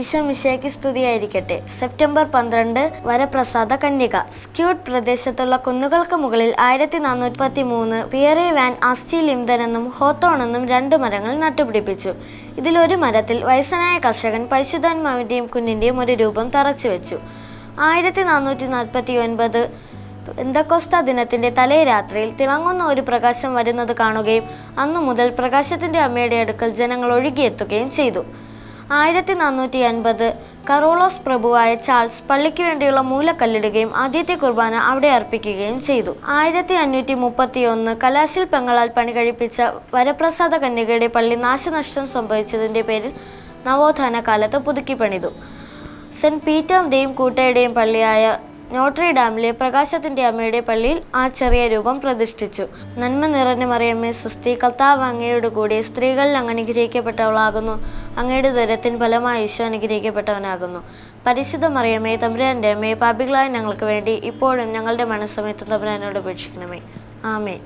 വിശ്വമിശയ്ക്ക് സ്തുതിയായിരിക്കട്ടെ. സെപ്റ്റംബർ പന്ത്രണ്ട് വരപ്രസാദ കന്യക. സ്ക്യൂട്ട് പ്രദേശത്തുള്ള കുന്നുകൾക്ക് മുകളിൽ ആയിരത്തി നാനൂറ്റി മൂന്ന് പിയറി വാൻ അസ്റ്റി ലിംതനെന്നും ഹോത്തോൺ എന്നും രണ്ട് മരങ്ങൾ നട്ടുപിടിപ്പിച്ചു. ഇതിലൊരു മരത്തിൽ വയസ്സനായ കർഷകൻ പരിശുദ്ധാത്മാവിന്റെയും കുഞ്ഞിന്റെയും ഒരു രൂപം തറച്ചു വെച്ചു ആയിരത്തി നാനൂറ്റി നാൽപ്പത്തി ഒൻപത് എന്തക്കോസ്ത ദിനത്തിന്റെ തലേ രാത്രിയിൽ തിളങ്ങുന്ന ഒരു പ്രകാശം വരുന്നത് കാണുകയും അന്നു മുതൽ പ്രകാശത്തിന്റെ അമ്മയുടെ അടുക്കൽ ജനങ്ങൾ ഒഴുകിയെത്തുകയും ചെയ്തു. ആയിരത്തി നാനൂറ്റി അൻപത് കറോളോസ് പ്രഭുവായ ചാൾസ് പള്ളിക്ക് വേണ്ടിയുള്ള മൂലക്കല്ലിടുകയും ആദ്യത്തെ കുർബാന അവിടെ അർപ്പിക്കുകയും ചെയ്തു. ആയിരത്തി അഞ്ഞൂറ്റി മുപ്പത്തി ഒന്ന് കലാശിൽ പെങ്ങളാൽ പണി കഴിപ്പിച്ച വരപ്രസാദ കന്യകയുടെ പള്ളി നാശനഷ്ടം സംഭവിച്ചതിന്റെ പേരിൽ നവോത്ഥാന കാലത്ത് പുതുക്കി പണിതു. സെന്റ് പീറ്ററിന്റെയും കൂട്ടയുടെയും പള്ളിയായ നോട്ടറി ഡാമിലെ പ്രകാശത്തിന്റെ അമ്മയുടെ പള്ളിയിൽ ആ ചെറിയ രൂപം പ്രതിഷ്ഠിച്ചു. നന്മ നിറഞ്ഞ മറിയമ്മേ സുസ്തി കർത്താവ് അങ്ങയോടുകൂടി സ്ത്രീകളിൽ അങ്ങ് അങ്ങയുടെ ദരത്തിൻ ഫലമായി ഈശോ അനുഗ്രഹിക്കപ്പെട്ടവനാകുന്നു. പരിശുദ്ധ മറിയമേ തമ്പുരാന്റെ അമ്മയെ പാപികളായ ഞങ്ങൾക്ക് വേണ്ടി ഇപ്പോഴും ഞങ്ങളുടെ മനസ്സമയത്ത് തമ്പുരാനോട് ഉപേക്ഷിക്കണമേ ആമേ